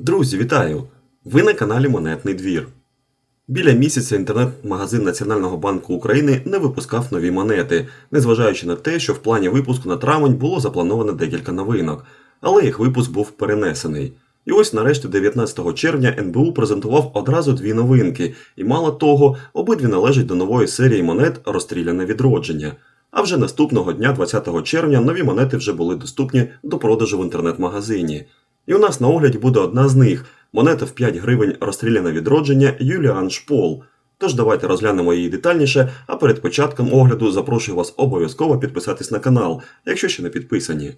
Друзі, вітаю! Ви на каналі Монетний двір. Біля місяця інтернет-магазин Національного банку України не випускав нові монети, незважаючи на те, що в плані випуску на травень було заплановано декілька новинок, але їх випуск був перенесений. І ось нарешті 19 червня НБУ презентував одразу дві новинки, і мало того, обидві належать до нової серії монет Розстріляне відродження. А вже наступного дня, 20 червня, нові монети вже були доступні до продажу в інтернет-магазині. І у нас на огляді буде одна з них монета в 5 гривень розстріляне відродження Юліан Шпол. Тож давайте розглянемо її детальніше, а перед початком огляду запрошую вас обов'язково підписатись на канал, якщо ще не підписані.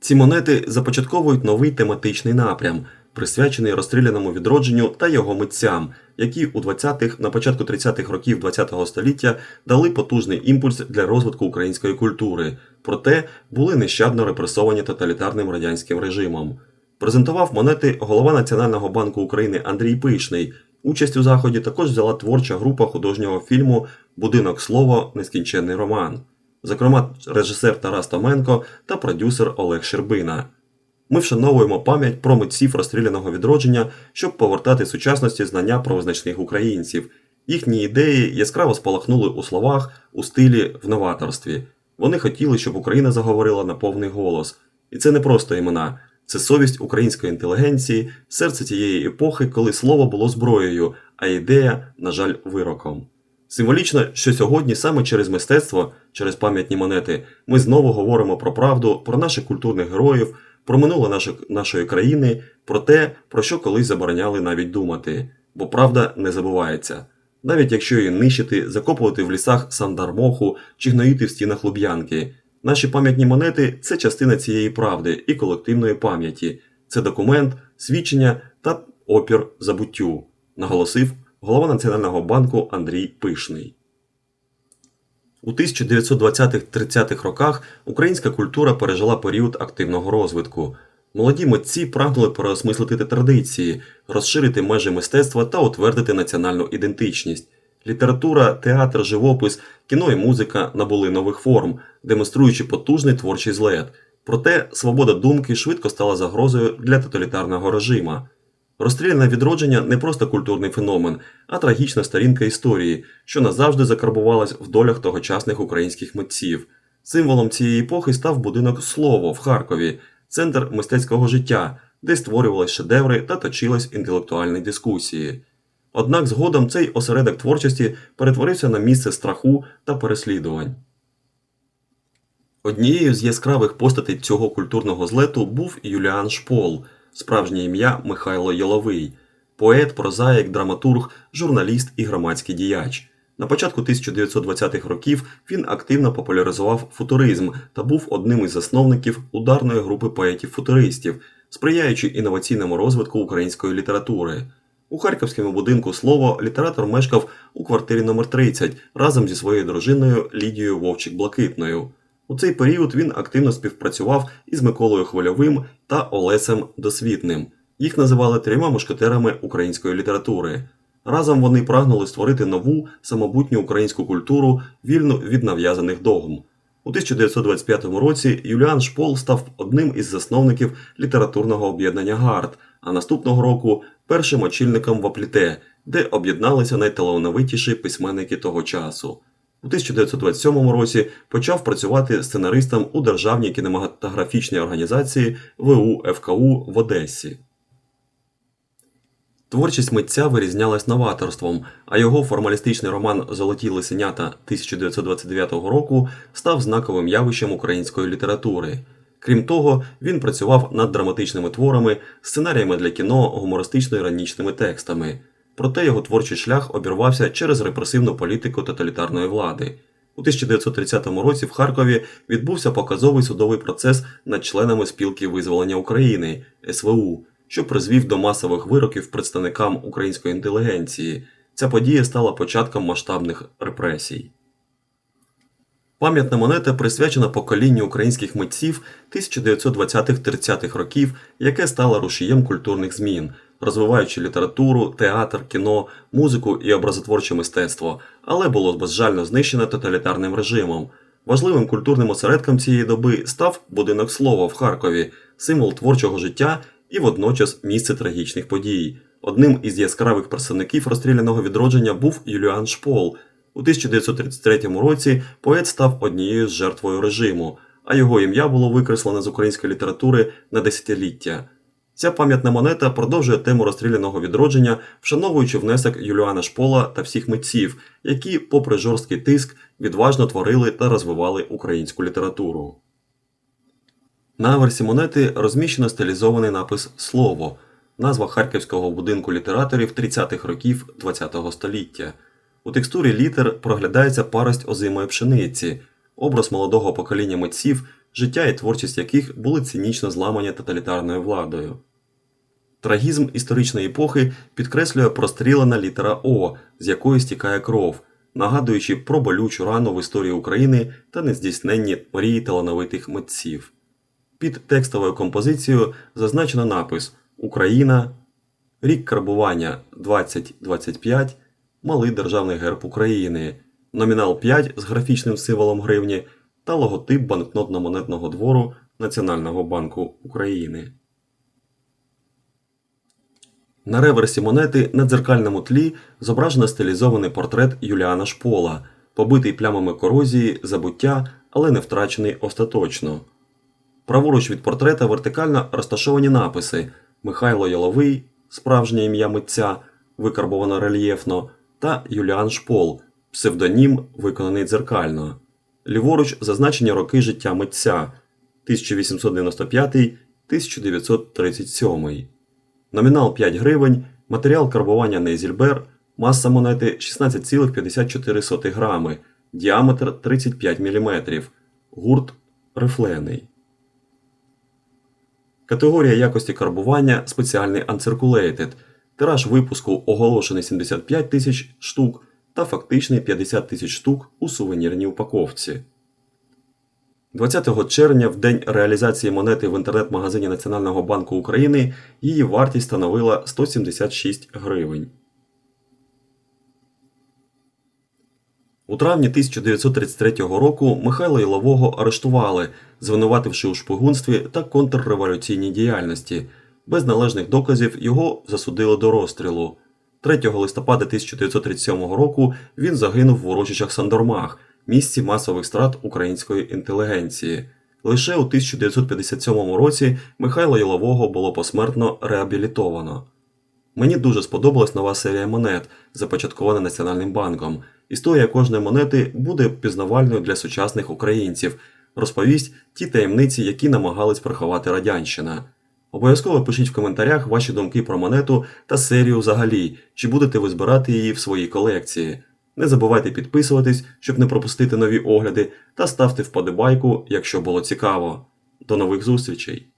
Ці монети започатковують новий тематичний напрям, присвячений розстріляному відродженню та його митцям, які у 20-х, на початку 30-х років ХХ століття дали потужний імпульс для розвитку української культури, проте були нещадно репресовані тоталітарним радянським режимом. Презентував монети голова Національного банку України Андрій Пишний. Участь у заході також взяла творча група художнього фільму Будинок слова Нескінченний роман зокрема режисер Тарас Томенко та продюсер Олег Щербина. Ми вшановуємо пам'ять про митців розстріляного відродження, щоб повертати сучасності знання про визначних українців. Їхні ідеї яскраво спалахнули у словах, у стилі, в новаторстві. Вони хотіли, щоб Україна заговорила на повний голос. І це не просто імена, це совість української інтелігенції, серце тієї епохи, коли слово було зброєю, а ідея, на жаль, вироком. Символічно, що сьогодні саме через мистецтво, через пам'ятні монети, ми знову говоримо про правду, про наших культурних героїв, про минуле нашої, нашої країни, про те, про що колись забороняли навіть думати. Бо правда не забувається. Навіть якщо її нищити, закопувати в лісах сандармоху чи гноїти в стінах Луб'янки. Наші пам'ятні монети це частина цієї правди і колективної пам'яті, це документ, свідчення та опір забуттю, наголосив голова Національного банку Андрій Пишний. У 1920-30-х роках українська культура пережила період активного розвитку. Молоді митці прагнули переосмислити традиції, розширити межі мистецтва та утвердити національну ідентичність. Література, театр, живопис, кіно і музика набули нових форм, демонструючи потужний творчий злет. Проте свобода думки швидко стала загрозою для тоталітарного режима. Розстріляне відродження не просто культурний феномен, а трагічна сторінка історії, що назавжди закарбувалась в долях тогочасних українських митців. Символом цієї епохи став будинок Слово в Харкові, центр мистецького життя, де створювались шедеври та точились інтелектуальні дискусії. Однак згодом цей осередок творчості перетворився на місце страху та переслідувань. Однією з яскравих постатей цього культурного злету був Юліан Шпол, справжнє ім'я Михайло Йоловий, поет, прозаїк, драматург, журналіст і громадський діяч. На початку 1920-х років він активно популяризував футуризм та був одним із засновників ударної групи поетів-футуристів, сприяючи інноваційному розвитку української літератури. У харківському будинку слово літератор мешкав у квартирі номер 30 разом зі своєю дружиною Лідією Вовчик Блакитною. У цей період він активно співпрацював із Миколою Хвильовим та Олесем Досвітним. Їх називали трьома мушкетерами української літератури. Разом вони прагнули створити нову самобутню українську культуру, вільну від нав'язаних догм. У 1925 році Юліан Шпол став одним із засновників літературного об'єднання ГАРД, а наступного року першим очільником в Апліте, де об'єдналися найталановитіші письменники того часу. У 1927 році почав працювати сценаристом у Державній кінематографічній організації ВУ ФКУ в Одесі. Творчість митця вирізнялась новаторством, а його формалістичний роман Золоті лисенята 1929 року став знаковим явищем української літератури. Крім того, він працював над драматичними творами, сценаріями для кіно, гумористично-іронічними текстами. Проте його творчий шлях обірвався через репресивну політику тоталітарної влади. У 1930 році в Харкові відбувся показовий судовий процес над членами спілки визволення України СВУ, що призвів до масових вироків представникам української інтелігенції. Ця подія стала початком масштабних репресій. Пам'ятна монета присвячена поколінню українських митців 1920-30-х років, яке стало рушієм культурних змін, розвиваючи літературу, театр, кіно, музику і образотворче мистецтво, але було безжально знищене тоталітарним режимом. Важливим культурним осередком цієї доби став будинок слова в Харкові, символ творчого життя і водночас місце трагічних подій. Одним із яскравих представників розстріляного відродження був Юліан Шпол. У 1933 році поет став однією з жертвою режиму, а його ім'я було викреслене з української літератури на десятиліття. Ця пам'ятна монета продовжує тему розстріляного відродження, вшановуючи внесок Юліана Шпола та всіх митців, які, попри жорсткий тиск, відважно творили та розвивали українську літературу. На аверсі монети розміщено стилізований напис Слово, назва харківського будинку літераторів 30-х років ХХ століття. У текстурі літер проглядається парость озимої пшениці, образ молодого покоління митців, життя і творчість яких були цинічно зламані тоталітарною владою. Трагізм історичної епохи підкреслює прострілена літера О, з якої стікає кров, нагадуючи про болючу рану в історії України та нездійсненні мрії талановитих митців. Під текстовою композицією зазначено напис Україна, рік карбування 2025, малий державний герб України, номінал 5 з графічним символом гривні та логотип банкнотно-монетного двору Національного банку України. На реверсі монети на дзеркальному тлі зображено стилізований портрет Юліана Шпола, побитий плямами корозії, забуття, але не втрачений остаточно. Праворуч від портрета вертикально розташовані написи Михайло Яловий, справжнє ім'я митця, викарбовано рельєфно, та Юліан Шпол, псевдонім, виконаний дзеркально. Ліворуч зазначені роки життя митця 1895-1937. Номінал 5 гривень, матеріал карбування Нейзільбер, маса монети 16,54 грами, діаметр 35 мм, гурт рифлений. Категорія якості карбування спеціальний Uncirculated, тираж випуску оголошений 75 тисяч штук та фактичний 50 тисяч штук у сувенірній упаковці. 20 червня, в день реалізації монети в інтернет-магазині Національного банку України, її вартість становила 176 гривень. У травні 1933 року Михайла Ілового арештували, звинувативши у шпигунстві та контрреволюційній діяльності. Без належних доказів його засудили до розстрілу. 3 листопада 1937 року він загинув в урочищах Сандормах, місці масових страт української інтелігенції. Лише у 1957 році Михайла Ілового було посмертно реабілітовано. Мені дуже сподобалась нова серія монет, започаткована Національним банком. Історія кожної монети буде пізнавальною для сучасних українців, розповість ті таємниці, які намагались приховати радянщина. Обов'язково пишіть в коментарях ваші думки про монету та серію взагалі, чи будете ви збирати її в своїй колекції. Не забувайте підписуватись, щоб не пропустити нові огляди, та ставте вподобайку, якщо було цікаво. До нових зустрічей!